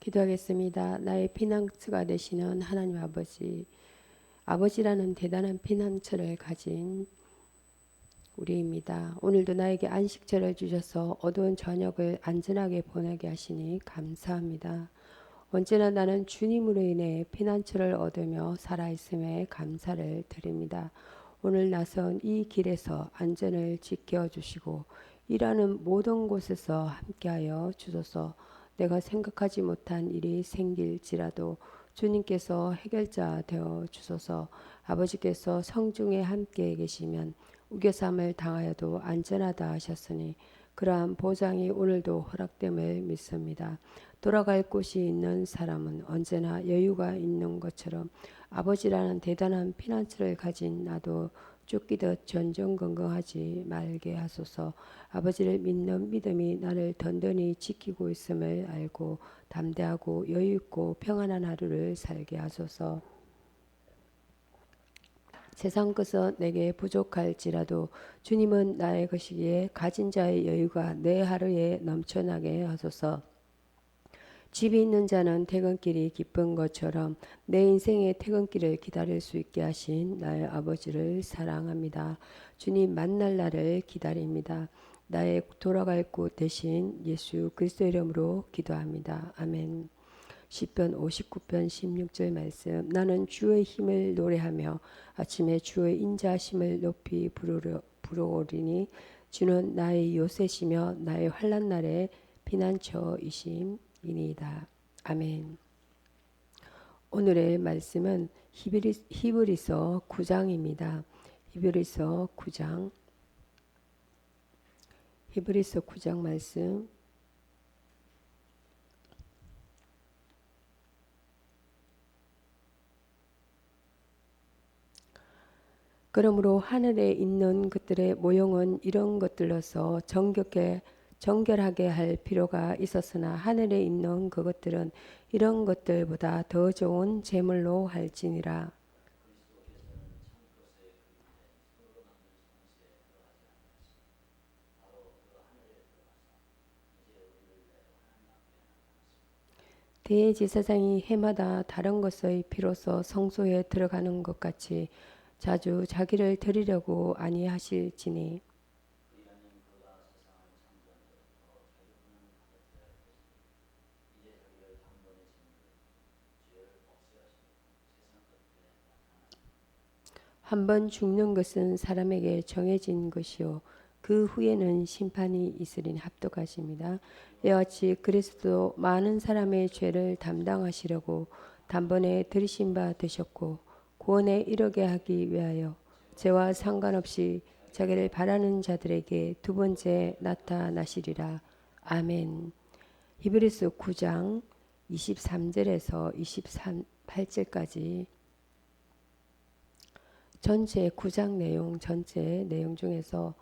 기도하겠습니다. 나의 피난처가 되시는 하나님 아버지, 아버지라는 대단한 피난처를 가진 우리입니다. 오늘도 나에게 안식처를 주셔서 어두운 저녁을 안전하게 보내게 하시니 감사합니다. 언제나 나는 주님으로 인해 피난처를 얻으며 살아있음에 감사를 드립니다. 오늘 나선 이 길에서 안전을 지켜주시고 일하는 모든 곳에서 함께하여 주소서 내가 생각하지 못한 일이 생길지라도 주님께서 해결자 되어 주소서 아버지께서 성중에 함께 계시면 우겨삼을 당하여도 안전하다 하셨으니 그러한 보장이 오늘도 허락됨을 믿습니다. 돌아갈 곳이 있는 사람은 언제나 여유가 있는 것처럼 아버지라는 대단한 피난처를 가진 나도 쫓기듯 전전긍긍하지 말게 하소서. 아버지를 믿는 믿음이 나를 든든히 지키고 있음을 알고 담대하고 여유 있고 평안한 하루를 살게 하소서. 세상 것은 내게 부족할지라도 주님은 나의 것이기에 가진 자의 여유가 내 하루에 넘쳐나게 하소서. 집이 있는 자는 퇴근길이 기쁜 것처럼 내 인생의 퇴근길을 기다릴 수 있게 하신 나의 아버지를 사랑합니다. 주님 만날 날을 기다립니다. 나의 돌아갈 곳 대신 예수 그리스도 이름으로 기도합니다. 아멘. 시편 59편 16절 말씀 나는 주의 힘을 노래하며 아침에 주의 인자심을 높이 부르오리니 주는 나의 요새시며 나의 환난 날에 피난처이심 이니이다. 아멘. 오늘의 말씀은 히브리, 히브리서 9장입니다. 히브리서 9장 히브리서 9장 말씀 그러므로 하늘에 있는 것들의 모형은 이런 것들로서 정결하게 정결하게 할 필요가 있었으나 하늘에 있는 그것들은 이런 것들보다 더 좋은 제물로 할지니라. 대제사장이 해마다 다른 것의 피로서 성소에 들어가는 것 같이 자주 자기를 드리려고 아니하실지니 한 번 죽는 것은 사람에게 정해진 것이요 그 후에는 심판이 있으리니 합독하십니다. 같이 그리스도 많은 사람의 죄를 담당하시려고 단번에 들이신 바 되셨고 구원에 이르게 하기 위하여 죄와 상관없이 자기를 바라는 자들에게 두 번째 나타나시리라. 아멘. 히브리서 9장 23절에서 28절까지 전체 9장 내용 전체 내용 중에서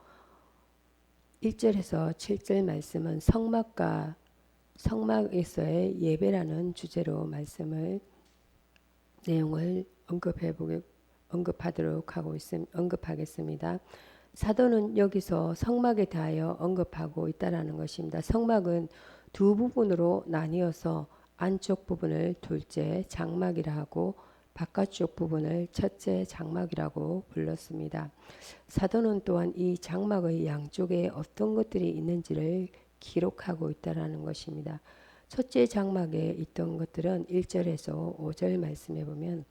1절에서 7절 말씀은 성막과 성막에서의 예배라는 주제로 말씀을 내용을 언급해 보게 언급하도록 하고 있음 언급하겠습니다. 사도는 여기서 성막에 대하여 언급하고 있다라는 것입니다. 성막은 두 부분으로 나뉘어서 안쪽 부분을 둘째 장막이라 하고 바깥쪽 부분을 첫째 장막이라고 불렀습니다. 사도는 또한 이 장막의 양쪽에 어떤 것들이 있는지를 기록하고 있다라는 것입니다. 첫째 장막에 있던 것들은 1절에서 5절 말씀해 보면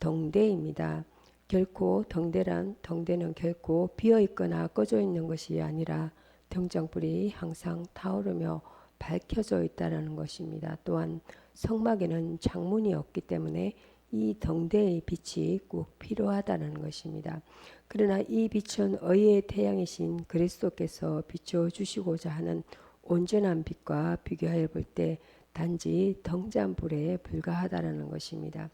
덩대입니다. 결코 덩대란 덩대는 결코 비어 있거나 꺼져 있는 것이 아니라 등장불이 항상 타오르며 밝혀져 있다라는 것입니다. 또한 성막에는 창문이 없기 때문에 이 덩대의 빛이 꼭 필요하다는 것입니다. 그러나 이 빛은 의의 태양이신 그리스도께서 비춰 주시고자 하는 온전한 빛과 비교하여 볼 때 단지 덩잔불에 불과하다라는 것입니다.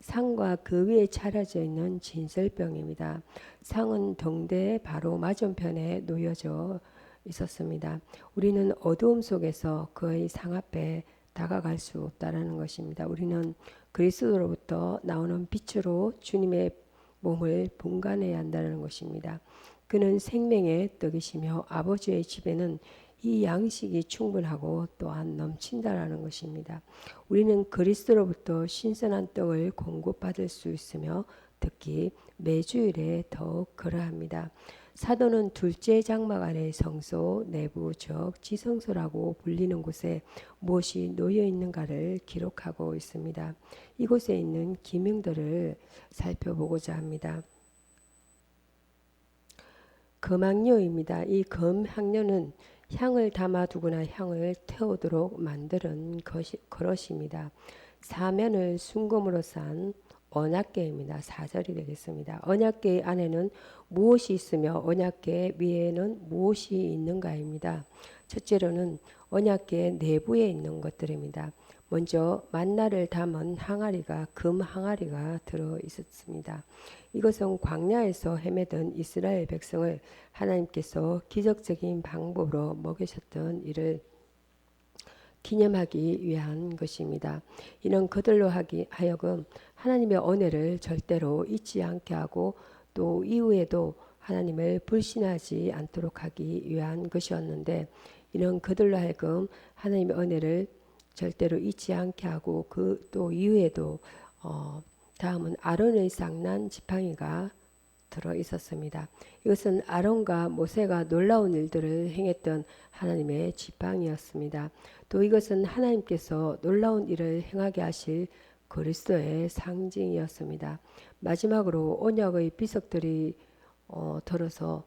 상과 그 위에 차려져 있는 진설병입니다. 상은 동대 바로 맞은편에 놓여져 있었습니다. 우리는 어두움 속에서 그의 상 앞에 다가갈 수 없다라는 것입니다. 우리는 그리스도로부터 나오는 빛으로 주님의 몸을 분간해야 한다는 것입니다. 그는 생명의 떡이시며 아버지의 집에는 이 양식이 충분하고 또한 넘친다라는 것입니다. 우리는 그리스도로부터 신선한 떡을 공급받을 수 있으며 특히 매주일에 더욱 그러합니다. 사도는 둘째 장막 안의 성소 내부 즉 지성소라고 불리는 곳에 무엇이 놓여 있는가를 기록하고 있습니다. 이곳에 있는 기명들을 살펴보고자 합니다. 금학료입니다. 이 금학료는 향을 담아두거나 향을 태우도록 만드는 것이, 그릇입니다. 사면을 순금으로 싼 언약계입니다. 사절이 되겠습니다. 언약계 안에는 무엇이 있으며 언약계 위에는 무엇이 있는가입니다. 첫째로는 언약계 내부에 있는 것들입니다. 먼저 만나를 담은 항아리가 금 항아리가 들어 있었습니다. 이것은 광야에서 헤매던 이스라엘 백성을 하나님께서 기적적인 방법으로 먹이셨던 일을 기념하기 위한 것입니다. 이는 그들로 하기 하여금 하나님의 은혜를 절대로 잊지 않게 하고 또 이후에도 하나님을 불신하지 않도록 하기 위한 것이었는데 이는 그들로 하여금 하나님의 은혜를 절대로 잊지 않게 하고 그 또 이후에도 어, 다음은 아론의 쌍난 지팡이가 들어 있었습니다. 이것은 아론과 모세가 놀라운 일들을 행했던 하나님의 지팡이였습니다. 또 이것은 하나님께서 놀라운 일을 행하게 하실 그리스도의 상징이었습니다. 마지막으로 언약의 비석들이 어, 들어서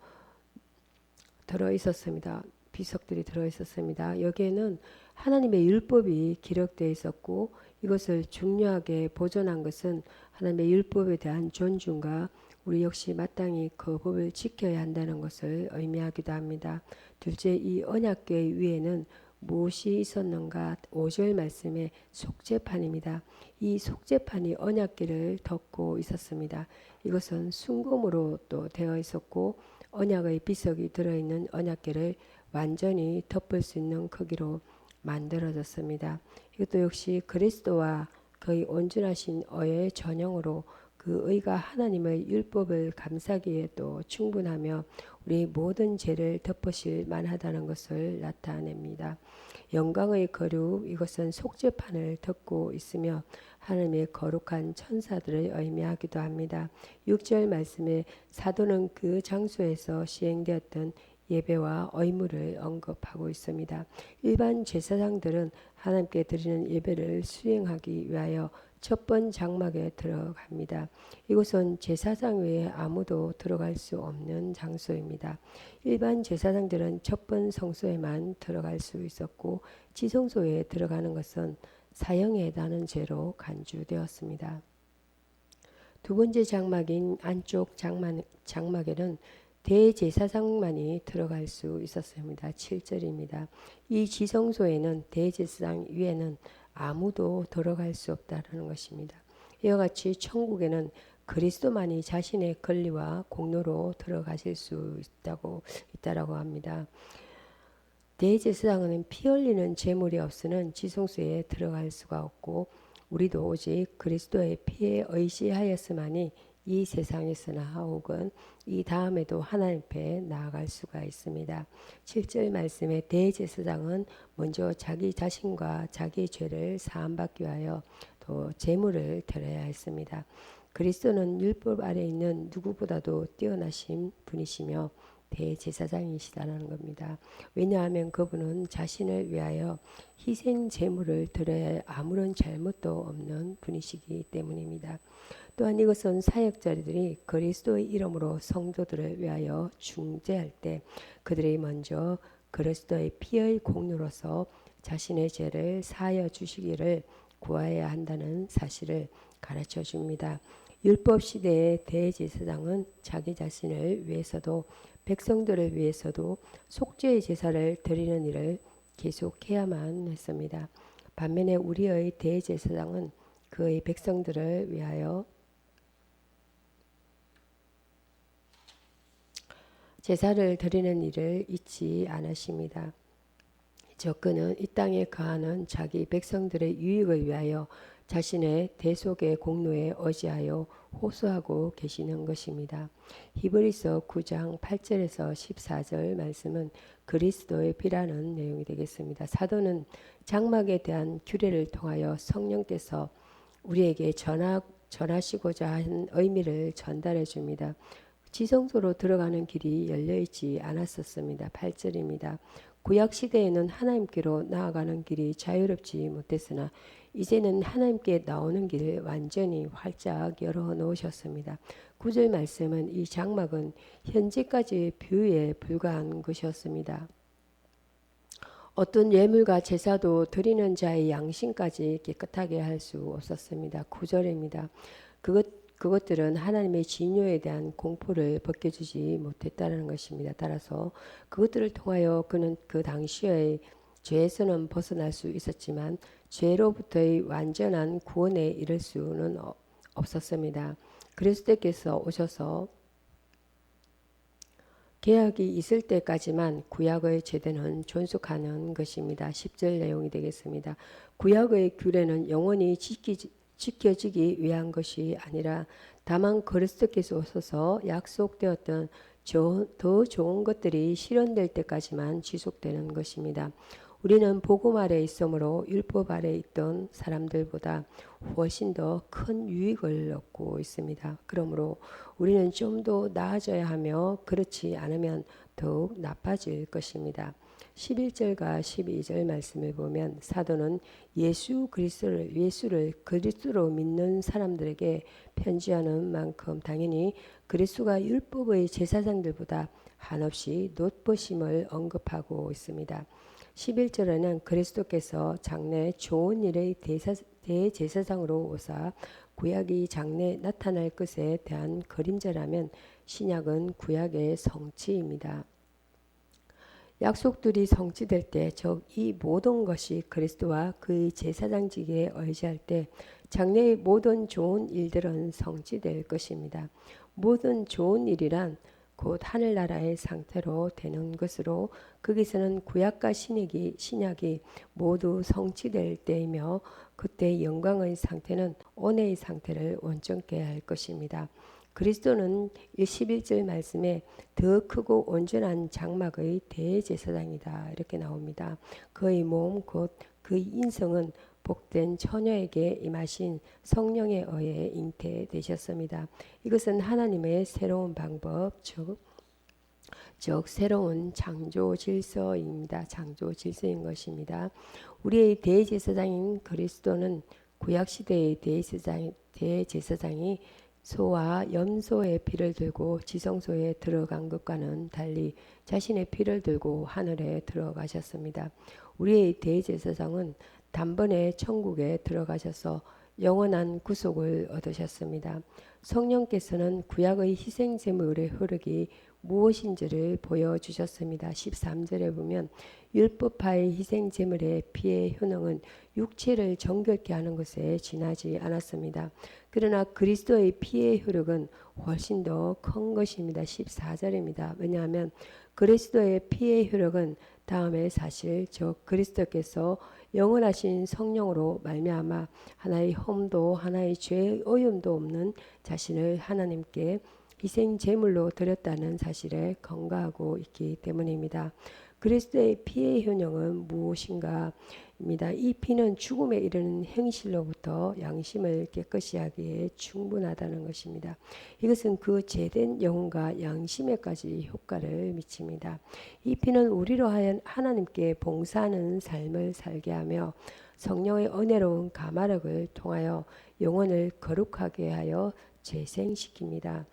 들어 있었습니다. 비석들이 들어 있었습니다. 여기에는 하나님의 율법이 기록되어 있었고 이것을 중요하게 보존한 것은 하나님의 율법에 대한 존중과 우리 역시 마땅히 그 법을 지켜야 한다는 것을 의미하기도 합니다. 둘째, 이 언약궤 위에는 무엇이 있었는가? 5절 말씀에 속죄판입니다. 이 속죄판이 언약궤를 덮고 있었습니다. 이것은 순금으로 또 되어 있었고 언약의 비석이 들어있는 언약궤를 완전히 덮을 수 있는 크기로 만들어졌습니다. 이것도 역시 그리스도와 거의 온전하신 어의 전형으로 그 의가 하나님의 율법을 감사기에 또 충분하며 우리 모든 죄를 덮으실 만하다는 것을 나타냅니다. 영광의 거룩 이것은 속죄판을 덮고 있으며 하나님의 거룩한 천사들을 의미하기도 합니다. 6절 말씀에 사도는 그 장소에서 시행되었던 예배와 의무를 언급하고 있습니다. 일반 제사장들은 하나님께 드리는 예배를 수행하기 위하여 첫번 장막에 들어갑니다. 이곳은 제사장 외에 아무도 들어갈 수 없는 장소입니다. 일반 제사장들은 첫 번 성소에만 들어갈 수 있었고 지성소에 들어가는 것은 사형에 해당하는 죄로 간주되었습니다. 두 번째 장막인 안쪽 장막, 장막에는 대제사장만이 들어갈 수 있었습니다. 7절입니다. 이 지성소에는 대제사장 위에는 아무도 들어갈 수 없다라는 것입니다. 이와 같이 천국에는 그리스도만이 자신의 권리와 공로로 들어가실 수 있다고 있다라고 합니다. 대제사장은 피 흘리는 제물이 없으는 지성소에 들어갈 수가 없고 우리도 오직 그리스도의 피에 의지하였으만이 이 세상에 서나 혹은 이 다음에도 하나님 앞에 나아갈 수가 있습니다. 7절 말씀에 대제사장은 먼저 자기 자신과 자기 죄를 사함받기 위하여 또 제물을 드려야 했습니다. 그리스도는 율법 아래 있는 누구보다도 뛰어나신 분이시며 대제사장이시다는 겁니다. 왜냐하면 그분은 자신을 위하여 희생 제물을 드려야 아무런 잘못도 없는 분이시기 때문입니다. 또한 이것은 사역자들이 그리스도의 이름으로 성도들을 위하여 중재할 때 그들이 먼저 그리스도의 피의 공로로서 자신의 죄를 사하여 주시기를 구하여야 한다는 사실을 가르쳐 줍니다. 율법 시대의 대제사장은 자기 자신을 위해서도 백성들을 위해서도 속죄의 제사를 드리는 일을 계속해야만 했습니다. 반면에 우리의 대제사장은 그의 백성들을 위하여 제사를 드리는 일을 잊지 않으십니다. 접근은 이 땅에 거하는 자기 백성들의 유익을 위하여 자신의 대속의 공로에 의지하여 호소하고 계시는 것입니다. 히브리서 9장 8절에서 14절 말씀은 그리스도의 피라는 내용이 되겠습니다. 사도는 장막에 대한 규례를 통하여 성령께서 우리에게 전하, 전하시고자 한 의미를 전달해 줍니다. 지성소로 들어가는 길이 열려 있지 않았었습니다. 8절입니다. 구약 시대에는 하나님께로 나아가는 길이 자유롭지 못했으나 이제는 하나님께 나오는 길을 완전히 활짝 열어 놓으셨습니다. 구절 말씀은 이 장막은 현재까지 뷰에 불과한 것이었습니다. 어떤 예물과 제사도 드리는 자의 양심까지 깨끗하게 할 수 없었습니다. 구절입니다. 그것 그것들은 하나님의 진노에 대한 공포를 벗겨주지 못했다는 것입니다. 따라서 그것들을 통하여 그는 그 당시의 죄에서는 벗어날 수 있었지만 죄로부터의 완전한 구원에 이를 수는 없었습니다. 그리스도께서 오셔서 계약이 있을 때까지만 구약의 제대는 존속하는 것입니다. 10절 내용이 되겠습니다. 구약의 규례는 영원히 지키지, 지켜지기 위한 것이 아니라 다만 그리스도께서 오셔서 약속되었던 더 좋은 것들이 실현될 때까지만 지속되는 것입니다. 우리는 복음 아래 있으므로 율법 아래 있던 사람들보다 훨씬 더 큰 유익을 얻고 있습니다. 그러므로 우리는 좀 더 나아져야 하며 그렇지 않으면 더욱 나빠질 것입니다. 11절과 12절 말씀을 보면 사도는 예수 그리스도를 예수를 그리스도로 믿는 사람들에게 편지하는 만큼 당연히 그리스도가 율법의 제사장들보다 한없이 높으심을 언급하고 있습니다. 11절에는 그리스도께서 장래 좋은 일의 대사, 대제사장으로 오사 구약이 장래 나타날 것에 대한 그림자라면 신약은 구약의 성취입니다. 약속들이 성취될 때, 즉 이 모든 것이 그리스도와 그의 제사장직에 의지할 때 장래의 모든 좋은 일들은 성취될 것입니다. 모든 좋은 일이란 곧 하늘나라의 상태로 되는 것으로 거기서는 구약과 신약이, 신약이 모두 성취될 때이며 그때 영광의 상태는 온의 상태를 온전케 할 것입니다. 그리스도는 11절 말씀에 더 크고 온전한 장막의 대제사장이다 이렇게 나옵니다. 그의 몸 곧 그의 인성은 복된 처녀에게 임하신 성령에 의해 잉태되셨습니다. 이것은 하나님의 새로운 방법 즉, 즉 새로운 창조 질서입니다. 창조 질서인 것입니다. 우리의 대제사장인 그리스도는 구약 시대의 대제사장, 대제사장이 소와 염소의 피를 들고 지성소에 들어간 것과는 달리 자신의 피를 들고 하늘에 들어가셨습니다. 우리의 대제사장은 단번에 천국에 들어가셔서 영원한 구속을 얻으셨습니다. 성령께서는 구약의 희생 제물의 흐르기 무엇인지를 보여주셨습니다. 13절에 보면 율법파의 희생 제물의 피의 효능은 육체를 정결케 하는 것에 지나지 않았습니다. 그러나 그리스도의 피의 효력은 훨씬 더 큰 것입니다. 14절입니다. 왜냐하면 그리스도의 피의 효력은 다음에 사실 저 그리스도께서 영원하신 성령으로 말미암아 하나의 험도 하나의 죄의 오염도 없는 자신을 하나님께 희생 제물로 드렸다는 사실에 건가하고 있기 때문입니다. 그리스도의 피의 효능은 무엇인가? 입니다. 이 피는 죽음에 이르는 행실로부터 양심을 깨끗이 하기에 충분하다는 것입니다. 이것은 그 제된 영혼과 양심에까지 효과를 미칩니다. 이 피는 우리로 하여 하나님께 봉사하는 삶을 살게 하며 성령의 은혜로운 가마력을 통하여 영혼을 거룩하게 하여 재생시킵니다.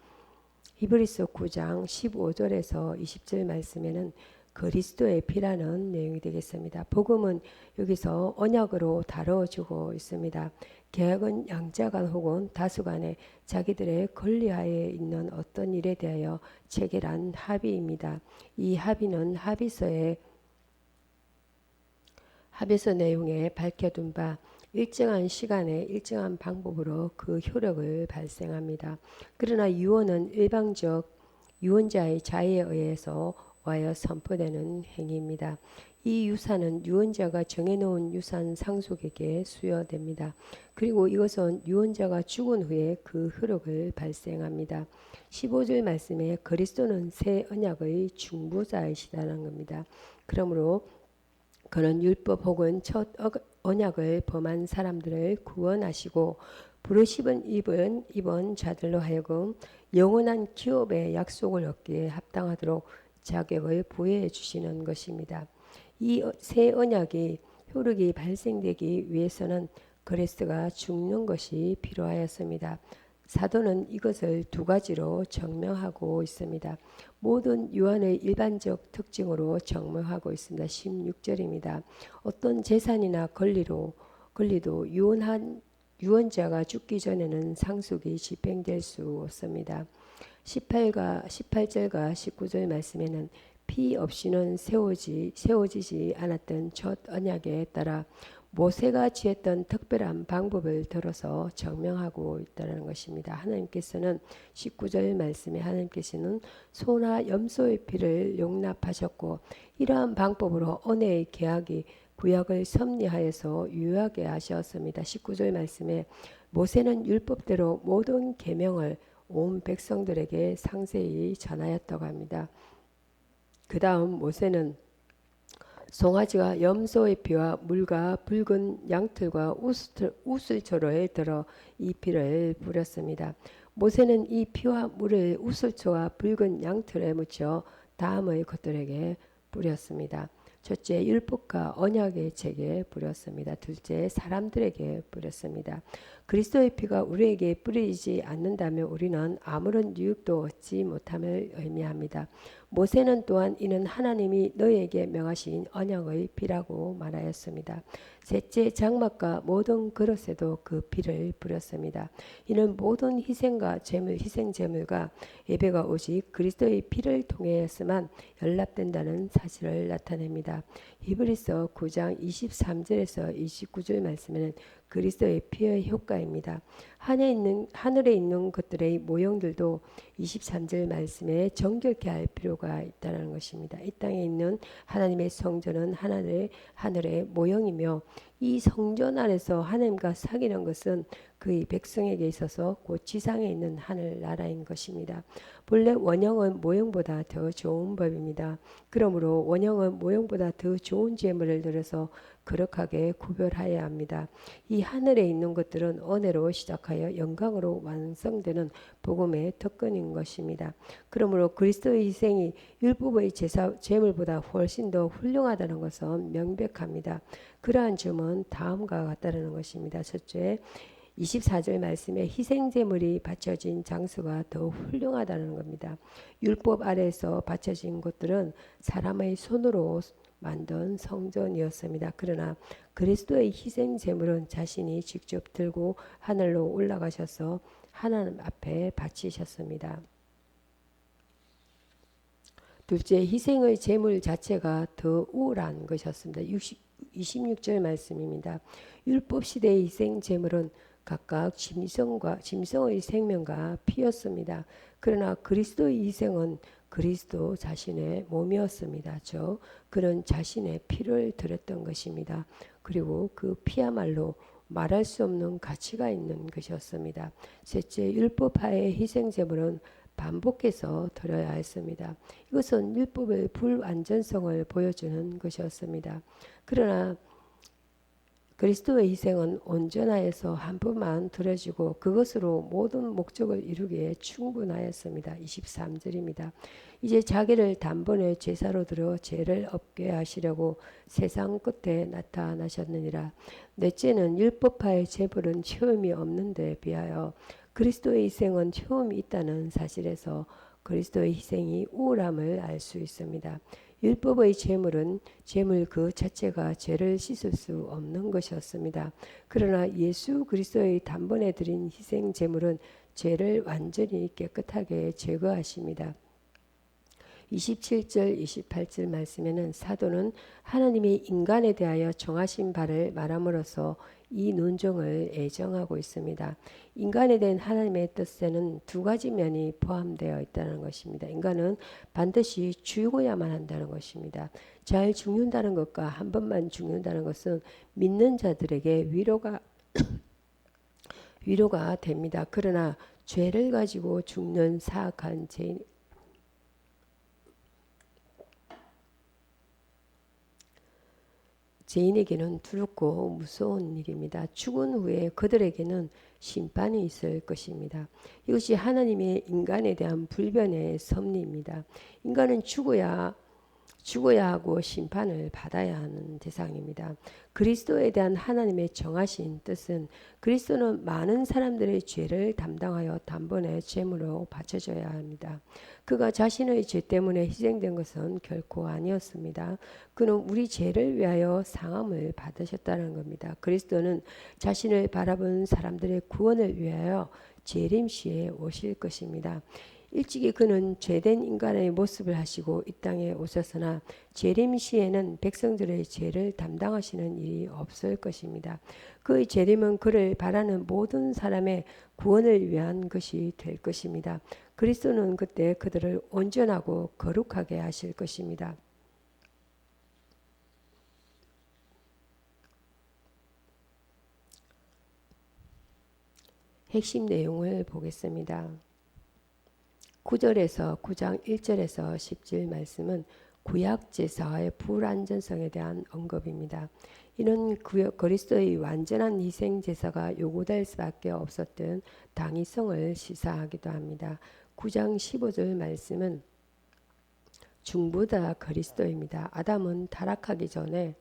히브리서 9장 15절에서 20절 말씀에는 그리스도의 피라는 내용이 되겠습니다. 복음은 여기서 언약으로 다뤄주고 있습니다. 계약은 양자간 혹은 다수간에 자기들의 권리하에 있는 어떤 일에 대하여 체결한 합의입니다. 이 합의는 합의서의 합의서 내용에 밝혀둔 바 일정한 시간에 일정한 방법으로 그 효력을 발생합니다. 그러나 유언은 일방적 유언자의 자의에 의해서 와여 선포되는 행위입니다. 이 유산은 유언자가 정해놓은 유산 상속에게 수여됩니다. 그리고 이것은 유언자가 죽은 후에 그 흐름을 발생합니다. 15절 말씀에 그리스도는 새 언약의 중보자이시다는 겁니다. 그러므로 그는 율법 혹은 첫 언약을 범한 사람들을 구원하시고 부르심은 입은 입은 자들로 하여금 영원한 기업의 약속을 얻기에 합당하도록 자격을 부여해 주시는 것입니다. 이 새 언약이 효력이 발생되기 위해서는 그리스도가 죽는 것이 필요하였습니다. 사도는 이것을 두 가지로 증명하고 있습니다. 모든 유언의 일반적 특징으로 증명하고 있습니다. 16절입니다. 어떤 재산이나 권리로 권리도 유언한 유언자가 죽기 전에는 상속이 집행될 수 없습니다. 18과 18절과 19절 말씀에는 피 없이는 세워지 세워지지 않았던 첫 언약에 따라 모세가 취했던 특별한 방법을 들어서 증명하고 있다는 것입니다. 하나님께서는 19절 말씀에 하나님께서는 소나 염소의 피를 용납하셨고 이러한 방법으로 언혜의 계약이 구약을 섭리하여서 유효하게 하셨습니다. 19절 말씀에 모세는 율법대로 모든 계명을 온 백성들에게 상세히 전하였다고 합니다. 그 다음 모세는 송아지가 염소의 피와 물과 붉은 양털과 우슬초로에 들어 이 피를 뿌렸습니다. 모세는 이 피와 물을 우슬초와 붉은 양털에 묻혀 다음의 것들에게 뿌렸습니다. 첫째 율법과 언약의 책에 뿌렸습니다. 둘째 사람들에게 뿌렸습니다. 그리스도의 피가 우리에게 뿌리지 않는다면 우리는 아무런 유익도 얻지 못함을 의미합니다. 모세는 또한 이는 하나님이 너에게 명하신 언약의 피라고 말하였습니다. 셋째 장막과 모든 그릇에도 그 피를 뿌렸습니다. 이는 모든 희생과 제물, 희생 제물과 예배가 오직 그리스도의 피를 통해야만 연락된다는 사실을 나타냅니다. 히브리서 9장 23절에서 29절 말씀에는 그리스도의 피의 효과입니다. 하늘에 있는, 하늘에 있는 것들의 모형들도 23절 말씀에 정결케 할 필요가 있다는 것입니다. 이 땅에 있는 하나님의 성전은 하늘의, 하늘의 모형이며 이 성전 안에서 하나님과 사귀는 것은 그의 백성에게 있어서 곧 지상에 있는 하늘 나라인 것입니다. 본래 원형은 모형보다 더 좋은 법입니다. 그러므로 원형은 모형보다 더 좋은 제물을 들여서 거룩하게 구별하여야 합니다. 이 하늘에 있는 것들은 은혜로 시작하여 영광으로 완성되는 복음의 특권인 것입니다. 그러므로 그리스도의 희생이 율법의 제사 제물보다 훨씬 더 훌륭하다는 것은 명백합니다. 그러한 점은 다음과 같다는 것입니다. 첫째, 24절 말씀에 희생 제물이 바쳐진 장소가 더 훌륭하다는 겁니다. 율법 아래에서 바쳐진 것들은 사람의 손으로 만든 성전이었습니다. 그러나 그리스도의 희생 제물은 자신이 직접 들고 하늘로 올라가셔서 하나님 앞에 바치셨습니다. 둘째, 희생의 제물 자체가 더 우울한 것이었습니다. 60, 26절 말씀입니다. 율법 시대의 희생 제물은 각각 짐승과 짐승의 생명과 피였습니다. 그러나 그리스도의 희생은 그리스도 자신의 몸이었습니다. 저 그는 자신의 피를 드렸던 것입니다. 그리고 그 피야말로 말할 수 없는 가치가 있는 것이었습니다. 셋째, 율법하의 희생 제물은 반복해서 드려야 했습니다. 이것은 율법의 불완전성을 보여주는 것이었습니다. 그러나 그리스도의 희생은 온전하여서 한 번만 드려지고 그것으로 모든 목적을 이루기에 충분하였습니다. 23절입니다. 이제 자기를 단번에 제사로 들어 죄를 없게 하시려고 세상 끝에 나타나셨느니라. 넷째는 율법파의 제불은 처음이 없는 데 비하여 그리스도의 희생은 처음이 있다는 사실에서 그리스도의 희생이 우울함을 알 수 있습니다. 율법의 제물은 제물 그 자체가 죄를 씻을 수 없는 것이었습니다. 그러나 예수 그리스도의 단번에 드린 희생 제물은 죄를 완전히 깨끗하게 제거하십니다. 27절 28절 말씀에는 사도는 하나님이 인간에 대하여 정하신 바를 말함으로써 이 논정을 애정하고 있습니다. 인간에 대한 하나님의 뜻에는 두 가지 면이 포함되어 있다는 것입니다. 인간은 반드시 죽어야만 한다는 것입니다. 잘 죽는다는 것과 한 번만 죽는다는 것은 믿는 자들에게 위로가 위로가 됩니다. 그러나 죄를 가지고 죽는 사악한 죄인 죄인에게는 두렵고 무서운 일입니다. 죽은 후에 그들에게는 심판이 있을 것입니다. 이것이 하나님의 인간에 대한 불변의 섭리입니다. 인간은 죽어야 죽어야 하고 심판을 받아야 하는 대상입니다. 그리스도에 대한 하나님의 정하신 뜻은 그리스도는 많은 사람들의 죄를 담당하여 단번에 제물로 바쳐져야 합니다. 그가 자신의 죄 때문에 희생된 것은 결코 아니었습니다. 그는 우리 죄를 위하여 상함을 받으셨다는 겁니다. 그리스도는 자신을 바라본 사람들의 구원을 위하여 재림시에 오실 것입니다. 일찍이 그는 죄된 인간의 모습을 하시고 이 땅에 오셨으나 재림 시에는 백성들의 죄를 담당하시는 일이 없을 것입니다. 그의 재림은 그를 바라는 모든 사람의 구원을 위한 것이 될 것입니다. 그리스도는 그때 그들을 온전하고 거룩하게 하실 것입니다. 핵심 내용을 보겠습니다. 9절에서 9장 1절에서 10절 말씀은 구약 제사의 불완전성에 대한 언급입니다. 이는 그리스도의 완전한 희생 제사가 요구될 수밖에 없었던 당위성을 시사하기도 합니다. 9장 15절 말씀은 중보다 그리스도입니다. 아담은 타락하기 전에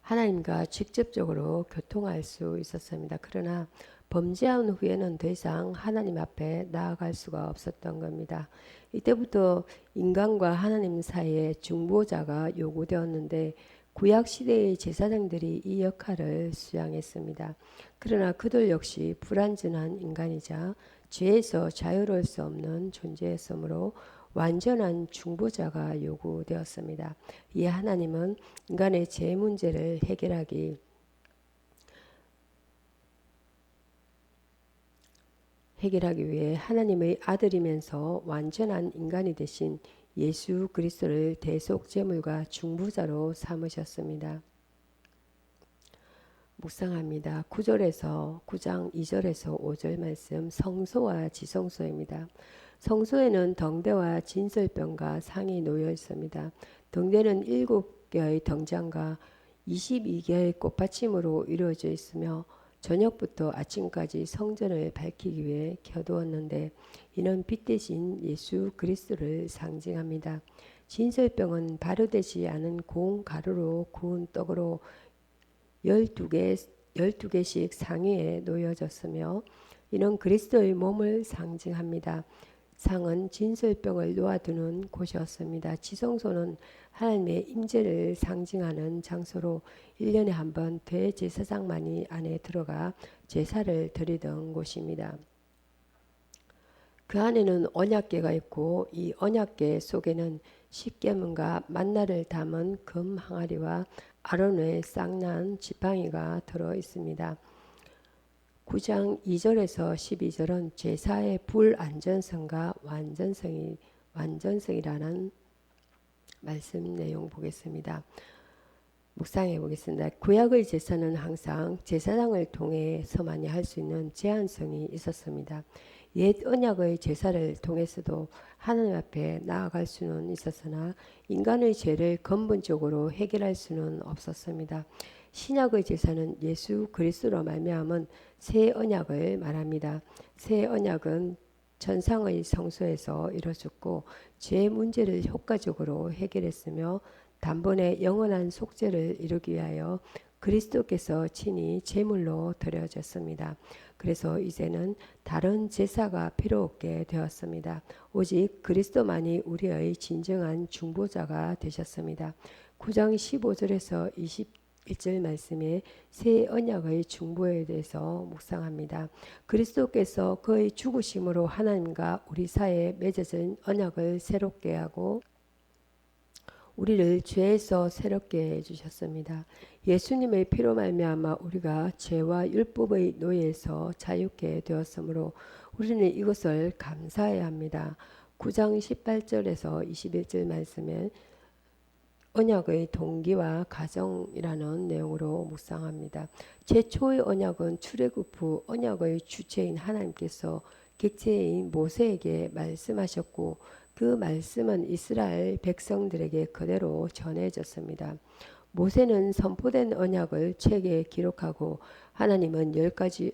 하나님과 직접적으로 교통할 수 있었습니다. 그러나 범죄한 후에는 더 이상 하나님 앞에 나아갈 수가 없었던 겁니다. 이때부터 인간과 하나님 사이에 중보자가 요구되었는데 구약 시대의 제사장들이 이 역할을 수행했습니다. 그러나 그들 역시 불완전한 인간이자 죄에서 자유로울 수 없는 존재였으므로 완전한 중보자가 요구되었습니다. 이 하나님은 인간의 죄 문제를 해결하기 해결하기 위해 하나님의 아들이면서 완전한 인간이 되신 예수 그리스도를 대속 제물과 중부자로 삼으셨습니다. 묵상합니다. 9절에서 9장 2절에서 5절 말씀 성소와 지성소입니다. 성소에는 덩대와 진설병과 상이 놓여 있습니다. 덩대는 7개의 덩장과 22개의 꽃받침으로 이루어져 있으며 저녁부터 아침까지 성전을 밝히기 위해 켜두었는데 이는 빛 대신 예수 그리스도를 상징합니다. 진설병은 발효되지 않은 고운 가루로 구운 떡으로 12개 12개씩 상위에 놓여졌으며 이는 그리스도의 몸을 상징합니다. 상은 진설병을 놓아두는 곳이었습니다. 지성소는 하나님의 임재를 상징하는 장소로 1년에 한 번 대제사장만이 안에 들어가 제사를 드리던 곳입니다. 그 안에는 언약궤가 있고 이 언약궤 속에는 십계문과 만나를 담은 금 항아리와 아론의 쌍난 지팡이가 들어 있습니다. 9장 2절에서 12절은 제사의 불안전성과 완전성이 완전성이라는 말씀 내용 보겠습니다. 묵상해 보겠습니다. 구약의 제사는 항상 제사장을 통해서만이 할 수 있는 제한성이 있었습니다. 옛 언약의 제사를 통해서도 하나님 앞에 나아갈 수는 있었으나 인간의 죄를 근본적으로 해결할 수는 없었습니다. 신약의 제사는 예수 그리스도로 말미암은 새 언약을 말합니다. 새 언약은 전상의 성소에서 이루어졌고 죄 문제를 효과적으로 해결했으며 단번에 영원한 속죄를 이루기 위하여 그리스도께서 친히 제물로 드려졌습니다. 그래서 이제는 다른 제사가 필요 없게 되었습니다. 오직 그리스도만이 우리의 진정한 중보자가 되셨습니다. 9장 15절에서 20 1절 말씀에 새 언약의 중보에 대해서 묵상합니다. 그리스도께서 그의 죽으심으로 하나님과 우리 사이에 맺어진 언약을 새롭게 하고 우리를 죄에서 새롭게 해 주셨습니다. 예수님의 피로 말미암아 우리가 죄와 율법의 노예에서 자유케 되었으므로 우리는 이것을 감사해야 합니다. 9장 18절에서 21절 말씀에 언약의 동기와 가정이라는 내용으로 묵상합니다. 최초의 언약은 출애굽 후 언약의 주체인 하나님께서 객체인 모세에게 말씀하셨고 그 말씀은 이스라엘 백성들에게 그대로 전해졌습니다. 모세는 선포된 언약을 책에 기록하고 하나님은 열 가지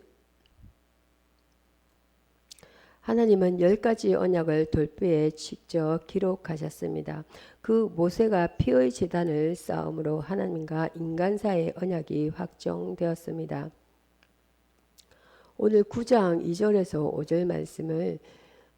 하나님은 열 가지 언약을 돌뼈에 직접 기록하셨습니다. 그 모세가 피의 제단을 쌓음으로 하나님과 인간 사이의 언약이 확정되었습니다. 오늘 9장 2절에서 5절 말씀을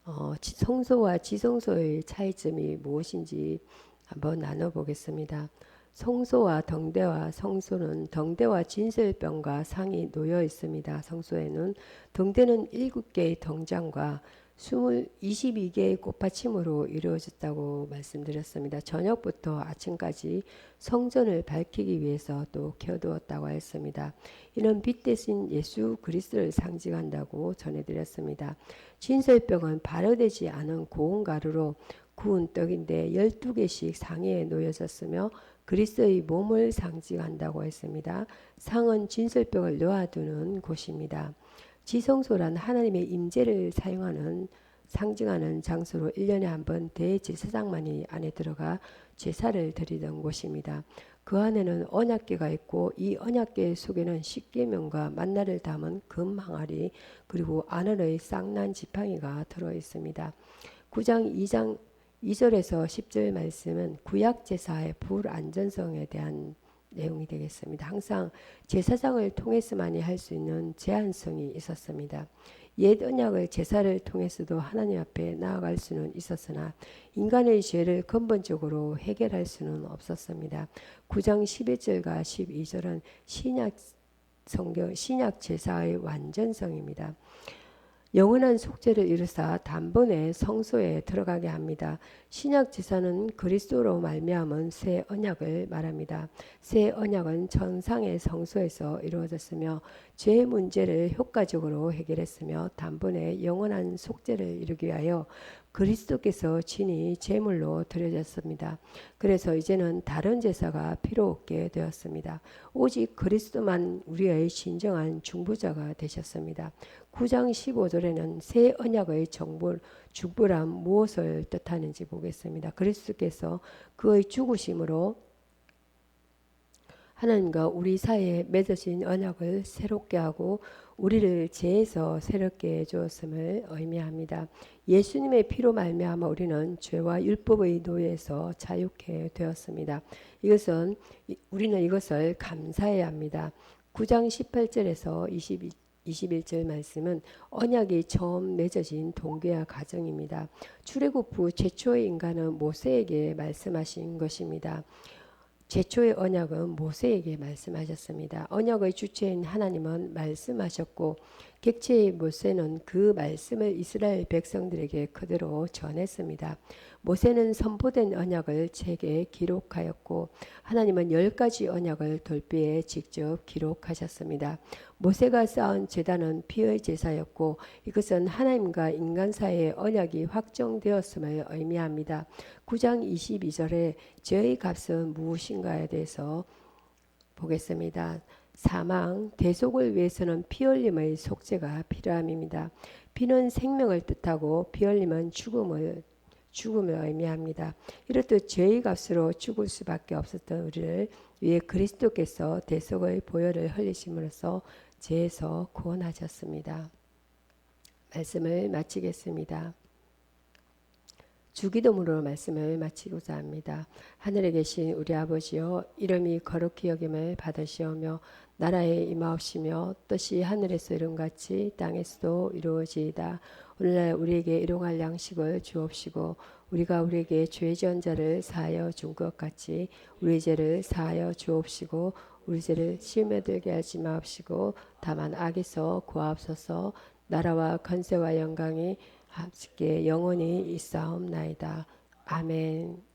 어, 성소와 지성소의 차이점이 무엇인지 한번 나눠보겠습니다. 성소와 덩대와 성소는 덩대와 진설병과 상이 놓여 있습니다. 성소에는 덩대는 7개의 덩장과 22개의 꽃받침으로 이루어졌다고 말씀드렸습니다. 저녁부터 아침까지 성전을 밝히기 위해서 또 켜두었다고 했습니다. 이는 빛 대신 예수 그리스도를 상징한다고 전해드렸습니다. 진설병은 발효되지 않은 고운 가루로 구운 떡인데 12개씩 상에 놓여졌으며 그리스도의 몸을 상징한다고 했습니다. 상은 진설병을 놓아두는 곳입니다. 지성소란 하나님의 임재를 사용하는 상징하는 장소로 1년에 한 번 대제사장만이 안에 들어가 제사를 드리던 곳입니다. 그 안에는 언약궤가 있고 이 언약궤 속에는 십계명과 만나를 담은 금 항아리 그리고 아늘의 쌍난 지팡이가 들어 있습니다. 9장 2장 2절에서 10절 말씀은 구약 제사의 불안전성에 대한 내용이 되겠습니다. 항상 제사장을 통해서만이 할 수 있는 제한성이 있었습니다. 옛 언약을 제사를 통해서도 하나님 앞에 나아갈 수는 있었으나 인간의 죄를 근본적으로 해결할 수는 없었습니다. 9장 11절과 12절은 신약 성경 신약 제사의 완전성입니다. 영원한 속죄를 이루사 단번에 성소에 들어가게 합니다. 신약 제사는 그리스도로 말미암은 새 언약을 말합니다. 새 언약은 천상의 성소에서 이루어졌으며 죄 문제를 효과적으로 해결했으며 단번에 영원한 속죄를 이루기 위하여 그리스도께서 친히 제물로 드려졌습니다. 그래서 이제는 다른 제사가 필요 없게 되었습니다. 오직 그리스도만 우리의 진정한 중보자가 되셨습니다. 9장 15절에는 새 언약의 정보 중보란 무엇을 뜻하는지 보겠습니다. 그리스도께서 그의 죽으심으로 하나님과 우리 사이에 맺어진 언약을 새롭게 하고 우리를 죄에서 새롭게 해 주었음을 의미합니다. 예수님의 피로 말미암아 우리는 죄와 율법의 노예에서 자유케 되었습니다. 이것은 우리는 이것을 감사해야 합니다. 9장 18절에서 22 21절 말씀은 언약이 처음 맺어진 동계와 가정입니다. 출애굽 후 최초의 인간은 모세에게 말씀하신 것입니다. 제초의 언약은 모세에게 말씀하셨습니다. 언약의 주체인 하나님은 말씀하셨고 객체의 모세는 그 말씀을 이스라엘 백성들에게 그대로 전했습니다. 모세는 선포된 언약을 책에 기록하였고 하나님은 열 가지 언약을 돌비에 직접 기록하셨습니다. 모세가 쌓은 제단은 피의 제사였고 이것은 하나님과 인간 사이의 언약이 확정되었음을 의미합니다. 9장 22절에 죄의 값은 무엇인가에 대해서 보겠습니다. 사망, 대속을 위해서는 피 흘림의 속죄가 필요함입니다. 피는 생명을 뜻하고 피 흘림은 죽음을 죽음을 의미합니다. 이렇듯 죄의 값으로 죽을 수밖에 없었던 우리를 위해 그리스도께서 대속의 보혈을 흘리심으로써 죄에서 구원하셨습니다. 말씀을 마치겠습니다. 주기도문으로 말씀을 마치고자 합니다. 하늘에 계신 우리 아버지여 이름이 거룩히 여김을 받으시오며 나라에 임하옵시며 뜻이 하늘에서 이룬같이 땅에서도 이루어지이다. 오늘날 우리에게 일용할 양식을 주옵시고 우리가 우리에게 죄 지은 자를 사하여 준 것 같이 우리 죄를 사하여 주옵시고 우리 죄를 시험에 들게 하지 마옵시고 다만 악에서 구하옵소서 나라와 건세와 영광이 함께 영원히 있사옵나이다. 아멘.